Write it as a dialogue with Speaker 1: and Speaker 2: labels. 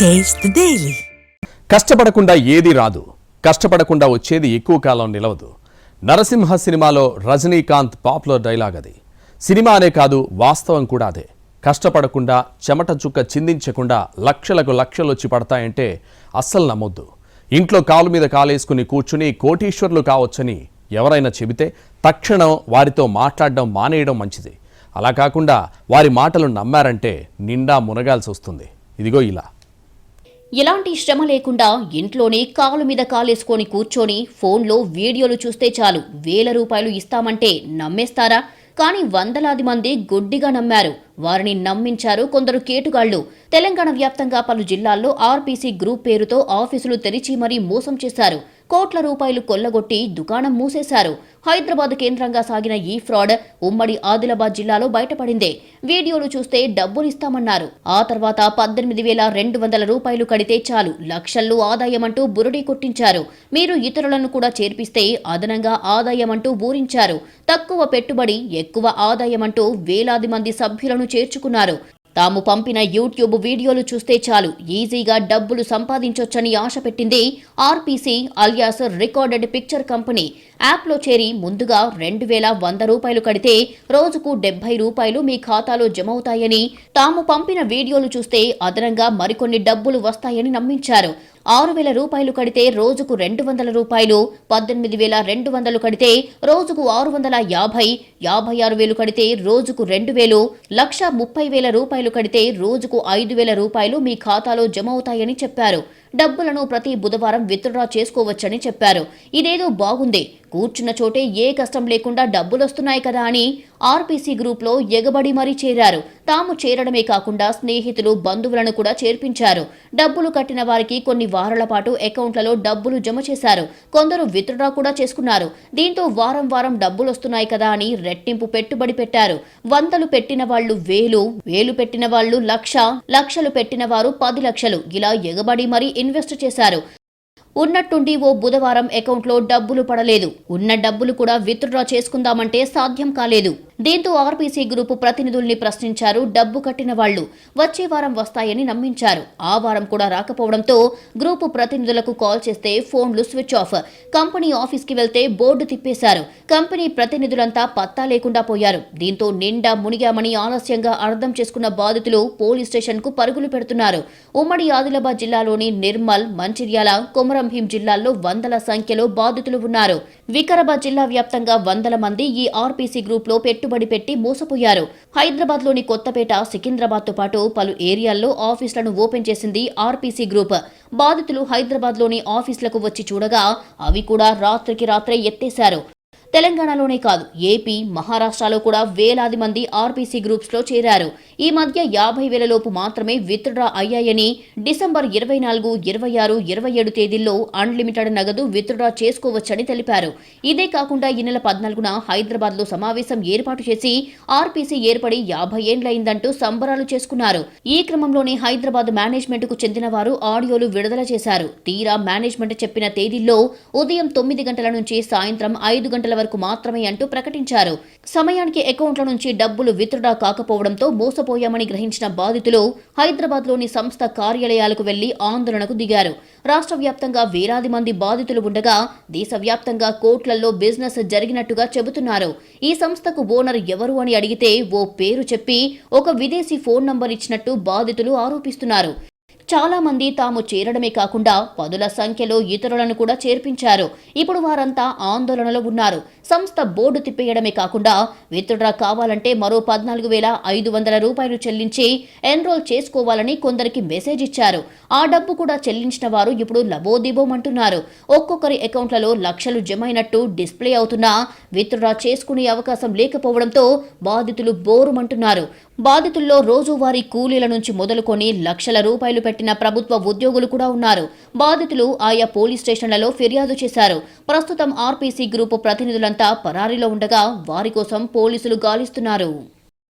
Speaker 1: Taste daily
Speaker 2: కష్టపడకుండా ఏది రాదు. కష్టపడకుండా వచ్చేది ఎక్కువ కాలం నిలవదు. నరసింహ సినిమాలో రజనీకాంత్ పాపులర్ డైలాగ్ అది. సినిమా అనే కాదు వాస్తవం కూడా అదే. కష్టపడకుండా చెమట చుక్క చిందించకుండా లక్షలకు లక్షలు వచ్చి పడతాయంటే అస్సలు నమ్మొద్దు. ఇంట్లో కాలు మీద కాలేసుకుని కూర్చుని కోటీశ్వర్లు కావచ్చని ఎవరైనా చెబితే తక్షణం వారితో మాట్లాడడం మానేయడం మంచిది. అలా కాకుండా వారి మాటలు నమ్మారంటే నిండా మునగాల్సి వస్తుంది. ఇదిగో ఇలా.
Speaker 3: ఎలాంటి శ్రమ లేకుండా ఇంట్లోనే కాలు మీద కాలేసుకొని కూర్చొని ఫోన్లో వీడియోలు చూస్తే చాలు. వేల రూపాయలు ఇస్తామంటే నమ్మేస్తారా? కానీ వందలాది మంది గుడ్డిగా నమ్మారు. వారిని నమ్మించారు కొందరు కేటుగాళ్ళు. తెలంగాణ వ్యాప్తంగా పలు జిల్లాల్లో ఆర్పీసీ గ్రూప్ పేరుతో ఆఫీసులు తెరిచి మరీ మోసం చేశారు. కోట్ల రూపాయలు కొల్లగొట్టి దుకాణం మూసేశారు. హైదరాబాద్ కేంద్రంగా సాగిన ఈ ఫ్రాడ్ ఉమ్మడి ఆదిలాబాద్ జిల్లాలో బయటపడింది. వీడియోలు చూస్తే డబ్బులిస్తామన్నారు ఆ తర్వాత పద్దెనిమిది వేల రెండు వందల రూపాయలు కడితే చాలు లక్షల్లో ఆదాయమంటూ బురడి కొట్టించారు. మీరు ఇతరులను కూడా చేర్పిస్తే అదనంగా ఆదాయమంటూ బూరించారు. తక్కువ పెట్టుబడి ఎక్కువ ఆదాయమంటూ వేలాది మంది సభ్యులను చేర్చుకున్నారు. తాము పంపిన యూట్యూబ్ వీడియోలు చూస్తే చాలు ఈజీగా డబ్బులు సంపాదించొచ్చని ఆశ పెట్టింది RPC alias recorded picture company. యాప్లో చేరి ముందుగా రెండు వేల వంద రూపాయలు కడితే రోజుకు డెబ్బై రూపాయలు మీ ఖాతాలో జమవుతాయని తాము పంపిన వీడియోలు చూస్తే అదనంగా మరికొన్ని డబ్బులు వస్తాయని నమ్మించారు. ఆరు వేల రూపాయలు కడితే రోజుకు రెండు వందల రూపాయలు పద్దెనిమిది వేల రెండు వందలు కడితే రోజుకు ఆరు వందల యాభై యాభై ఆరు వేలు కడితే రోజుకు రెండు వేలు లక్ష ముప్పై వేల రూపాయలు కడితే రోజుకు ఐదు వేల రూపాయలు మీ ఖాతాలో జమ అవుతాయని చెప్పారు. డబ్బులను ప్రతి బుధవారం విత్డ్రా చేసుకోవచ్చని చెప్పారు. ఇదేదో బాగుంది. కూర్చున్న చోటే ఏ కష్టం లేకుండా డబ్బులొస్తున్నాయి కదా అని ఆర్పీసీ గ్రూప్లో ఎగబడి మరీ చేరారు. తాము చేరడమే కాకుండా స్నేహితులు బంధువులను కూడా చేర్పించారు. డబ్బులు కట్టిన వారికి కొన్ని వారాల పాటు అకౌంట్లలో డబ్బులు జమ చేశారు. కొందరు విత్డ్రా కూడా చేసుకున్నారు. దీంతో వారం వారం డబ్బులొస్తున్నాయి కదా అని రెట్టింపు పెట్టుబడి పెట్టారు. వందలు పెట్టిన వాళ్ళు వేలు వేలు పెట్టిన వాళ్ళు లక్ష లక్షలు పెట్టిన వారు పది లక్షలు. ఇలా ఎగబడి మరీ ఇన్వెస్ట్ చేశారు. ఉన్నట్టుండి ఓ బుధవారం అకౌంట్లో డబ్బులు పడలేదు. ఉన్న డబ్బులు కూడా విత్డ్రా చేసుకుందామంటే సాధ్యం కాలేదు. దీంతో ఆర్పీసీ గ్రూపు ప్రతినిధుల్ని ప్రశ్నించారు. డబ్బు కట్టిన వాళ్ళు వచ్చే వారం వస్తాయని నమ్మించారు. ఆ వారం కూడా రాకపోవడంతో గ్రూపు ప్రతినిధులకు కాల్ చేస్తే ఫోన్లు స్విచ్ ఆఫ్. కంపెనీ ఆఫీస్కి వెళ్తే బోర్డు తిప్పేశారు. కంపెనీ ప్రతినిధులంతా పత్తా లేకుండా పోయారు. దీంతో నిండా మునిగామని ఆలస్యంగా అర్థం చేసుకున్న బాధితులు పోలీస్ స్టేషన్కు పరుగులు పెడుతున్నారు. ఉమ్మడి ఆదిలాబాద్ జిల్లాలోని నిర్మల్ మంచిర్యాల కొమరంభీం జిల్లాల్లో వందల సంఖ్యలో బాధితులు ఉన్నారు. వికారాబాద్ జిల్లా వ్యాప్తంగా వందల మంది ఈ ఆర్పీసీ గ్రూప్లో పెట్టుబడి పెట్టి మోసపోయారు. హైదరాబాద్లోని కొత్తపేట సికింద్రాబాద్తో పాటు పలు ఏరియాల్లో ఆఫీసులను ఓపెన్ చేసింది ఆర్పీసీ గ్రూప్. బాధితులు హైదరాబాద్లోని ఆఫీసులకు వచ్చి చూడగా అవి కూడా రాత్రికి రాత్రే ఎత్తేశారు. తెలంగాణలోనే కాదు ఏపీ మహారాష్ట్రలో కూడా వేలాది మంది ఆర్పీసీ గ్రూప్స్లో చేరారు. ఈ మధ్య యాభై వేల లోపు మాత్రమే విత్డ్రా అయ్యాయని డిసెంబర్ ఇరవై నాలుగు ఇరవై ఆరు ఇరవై ఏడు తేదీల్లో అన్లిమిటెడ్ నగదు విత్డ్రా చేసుకోవచ్చని తెలిపారు. ఇదే కాకుండా ఈ నెల పద్నాలుగున హైదరాబాద్లో సమావేశం ఏర్పాటు చేసి ఆర్పీసీ ఏర్పడి యాభై ఏండ్లయిందంటూ సంబరాలు చేసుకున్నారు. ఈ క్రమంలోనే హైదరాబాద్ మేనేజ్మెంట్కు చెందిన వారు ఆడియోలు విడుదల చేశారు. తీరా మేనేజ్మెంట్ చెప్పిన తేదీల్లో ఉదయం తొమ్మిది గంటల నుంచి సాయంత్రం ఐదు గంటల వరకు మాత్రమే అంటూ ప్రకటించారు. సమయానికి అకౌంట్ల నుంచి డబ్బులు విత్డ్రా కాకపోవడంతో మోసపోయామని గ్రహించిన బాధితులు హైదరాబాద్లోని సంస్థ కార్యాలయాలకు వెళ్ళి ఆందోళనకు దిగారు. రాష్ట్ర వ్యాప్తంగా వేలాది మంది బాధితులు ఉండగా దేశవ్యాప్తంగా కోట్లలో బిజినెస్ జరిగినట్టుగా చెబుతున్నారు. ఈ సంస్థకు ఓనర్ ఎవరు అని అడిగితే ఓ పేరు చెప్పి ఒక విదేశీ ఫోన్ నంబర్ ఇచ్చినట్టు బాధితులు ఆరోపిస్తున్నారు. చాలామంది తాము చేరడమే కాకుండా పదుల సంఖ్యలో ఇతరులను కూడా చేర్పించారు. ఇప్పుడు వారంతా ఆందోళనలో ఉన్నారు. సంస్థ బోర్డు తిప్పేయడమే కాకుండా విత్డ్రా కావాలంటే మరో పద్నాలుగు వేల ఐదు వందల రూపాయలు చెల్లించి ఎన్రోల్ చేసుకోవాలని కొందరికి మెసేజ్ ఇచ్చారు. ఆ డబ్బు కూడా చెల్లించిన వారు ఇప్పుడు లబోదిబోమంటున్నారు ఒక్కొక్కరి అకౌంట్లలో లక్షలు జమైనట్టు డిస్ప్లే అవుతున్నా విత్డ్రా చేసుకునే అవకాశం లేకపోవడంతో బాధితులు బోరుమంటున్నారు. బాధితుల్లో రోజువారీ కూలీల నుంచి మొదలుకొని లక్షల రూపాయలు పెట్టిన ప్రభుత్వ ఉద్యోగులు కూడా ఉన్నారు. బాధితులు ఆయా పోలీస్ స్టేషన్లలో ఫిర్యాదు చేశారు. ప్రస్తుతం ఆర్పీసీ గ్రూపు ప్రతినిధులంతా పరారీలో ఉండగా వారి కోసం పోలీసులు గాలిస్తున్నారు.